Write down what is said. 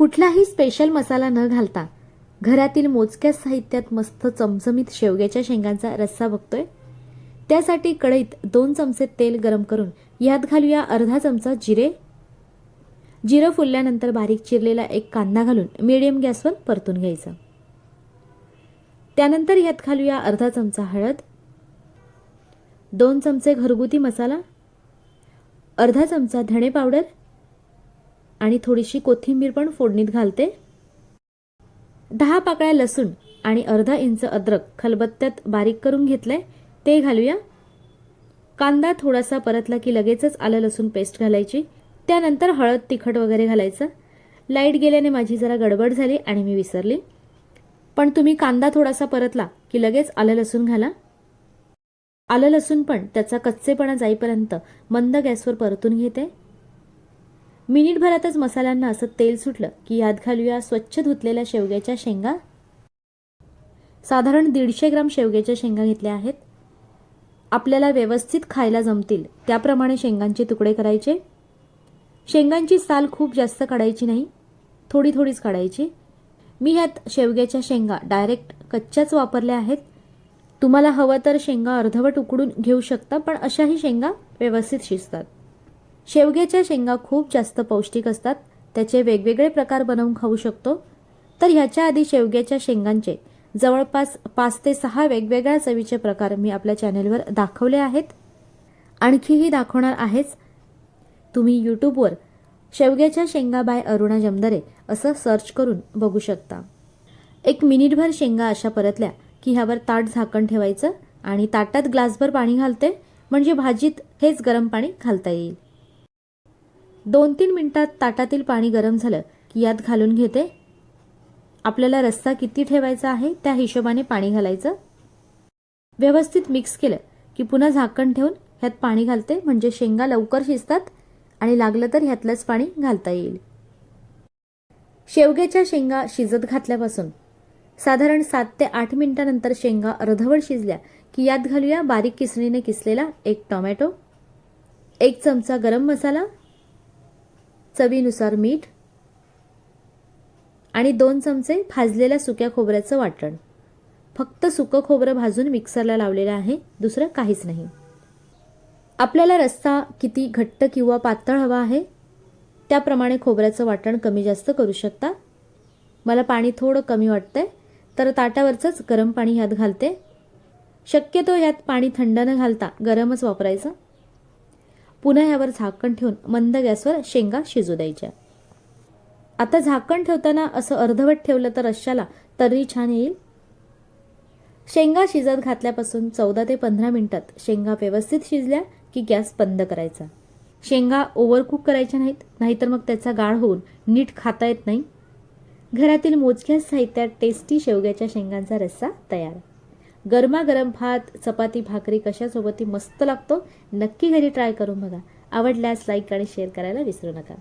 कुठलाही स्पेशल मसाला न घालता घरातील मोजक्या साहित्यात मस्त चमचमीत शेवग्याच्या शेंगांचा रस्सा बघतोय? त्यासाठी कढईत दोन चमचे तेल गरम करून यात घालूया अर्धा चमचा जिरे. जिरं फुलल्यानंतर बारीक चिरलेला एक कांदा घालून मिडियम गॅसवर परतून घ्यायचा. त्यानंतर यात घालूया अर्धा चमचा हळद. दोन चमचे घरगुती मसाला. अर्धा चमचा धणे पावडर. आणि थोडीशी कोथिंबीर पण फोडणीत घालते. दहा पाकळ्या लसूण आणि अर्धा इंच अद्रक खलबत्त्यात बारीक करून घेतलंय. ते घालूया. कांदा थोडासा परतला की लगेचच आलं लसूण पेस्ट घालायची. त्यानंतर हळद तिखट वगैरे घालायचं. लाइट गेल्याने माझी जरा गडबड झाली आणि मी विसरली. पण तुम्ही कांदा थोडासा परतला की लगेच आलं लसूण घाला. आलं लसूण पण त्याचा कच्चेपणा जाईपर्यंत मंद गॅसवर परतून घेते. मिनिटभरातच मसाल्यांना असं तेल सुटलं की यात घालूया स्वच्छ धुतलेल्या शेवग्याच्या शेंगा. साधारण दीडशे ग्राम शेवग्याच्या शेंगा घेतल्या आहेत. आपल्याला व्यवस्थित खायला जमतील त्याप्रमाणे शेंगांचे तुकडे करायचे. शेंगांची साल खूप जास्त काढायची नाही थोडी थोडीच काढायची. मी ह्यात शेवग्याच्या शेंगा डायरेक्ट कच्च्याच वापरल्या आहेत. तुम्हाला हवं तर शेंगा अर्धवट उकडून घेऊ शकता पण अशाही शेंगा व्यवस्थित शिजतात. शेवग्याच्या शेंगा खूप जास्त पौष्टिक असतात. त्याचे वेगवेगळे प्रकार बनवून खाऊ शकतो. तर ह्याच्या आधी शेवग्याच्या शेंगांचे जवळपास पाच ते सहा वेगवेगळ्या चवीचे प्रकार मी आपल्या चॅनेलवर दाखवले आहेत. आणखीही दाखवणार आहेच. तुम्ही यूट्यूबवर शेवग्याच्या शेंगा बाय अरुणा जमदरे असं सर्च करून बघू शकता. एक मिनिटभर शेंगा अशा परतल्या की ह्यावर ताट झाकण ठेवायचं आणि ताटात ग्लासभर पाणी घालते. म्हणजे भाजीत हेच गरम पाणी घालता येईल. दोन तीन मिनटात ताटातील पाणी गरम झालं की यात घालून घेते. आपल्याला रस्सा किती ठेवायचा आहे त्या हिशोबाने पाणी घालायचं. व्यवस्थित मिक्स केलं की पुन्हा झाकण ठेवून ह्यात पाणी घालते म्हणजे शेंगा लवकर शिजतात आणि लागलं तर ह्यातलंच पाणी घालता येईल. शेवग्याच्या शेंगा शिजत घातल्यापासून साधारण सात ते आठ मिनिटानंतर शेंगा अर्धवट शिजल्या की यात घालूया बारीक किसणीने किसलेला एक टोमॅटो एक चमचा गरम मसाला चवीनुसार मीठ आणि दोन चमचे भाजलेल्या सुक्या खोबऱ्याचं वाटण. फक्त सुकं खोबरं भाजून मिक्सरला लावलेलं आहे दुसरं काहीच नाही. आपल्याला रस्सा किती घट्ट किंवा पातळ हवा आहे त्याप्रमाणे खोबऱ्याचं वाटण कमी जास्त करू शकता. मला पाणी थोडं कमी वाटतंय तर ताटावरचंच गरम पाणी ह्यात घालते. शक्यतो ह्यात पाणी थंड न घालता गरमच वापरायचं. पुन्हा यावर झाकण ठेवून मंद गॅसवर शेंगा शिजू द्यायच्या. आता झाकण ठेवताना असं अर्धवट ठेवलं तर रश्शाला तर्री छान येईल? शेंगा शिजत घातल्यापासून चौदा ते पंधरा मिनिटात शेंगा व्यवस्थित शिजल्या की गॅस बंद करायचा. शेंगा ओव्हरकुक करायच्या नाहीत नाहीतर मग त्याचा गाळ होऊन नीट खाता येत नाही. घरातील मोजक्या साहित्यात टेस्टी शेवग्याच्या शेंगांचा रस्सा तयार. गरमागरम भात चपाती भाकरी कशासोबतही मस्त लागतो. नक्की घरी ट्राय करून बघा. आवडल्यास लाईक आणि शेअर करायला विसरू नका.